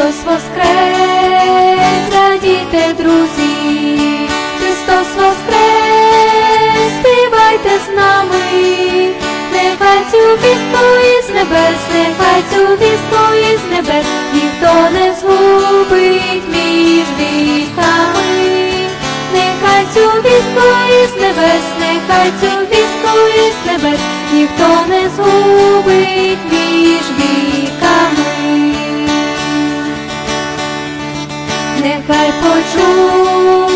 Христос воскрес, радійте, друзі, Христос воскрес, співайте з нами, нехай цю вістку із небес, нехай цю вістку із небес, ніхто не згубить між віками, нехай цю вістку із небес, нехай цю вістку із небес, Нехай почує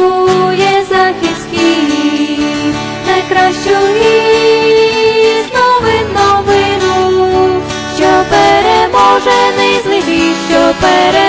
захистків найкращу із новин новину, що переможений злий гріх, що переможений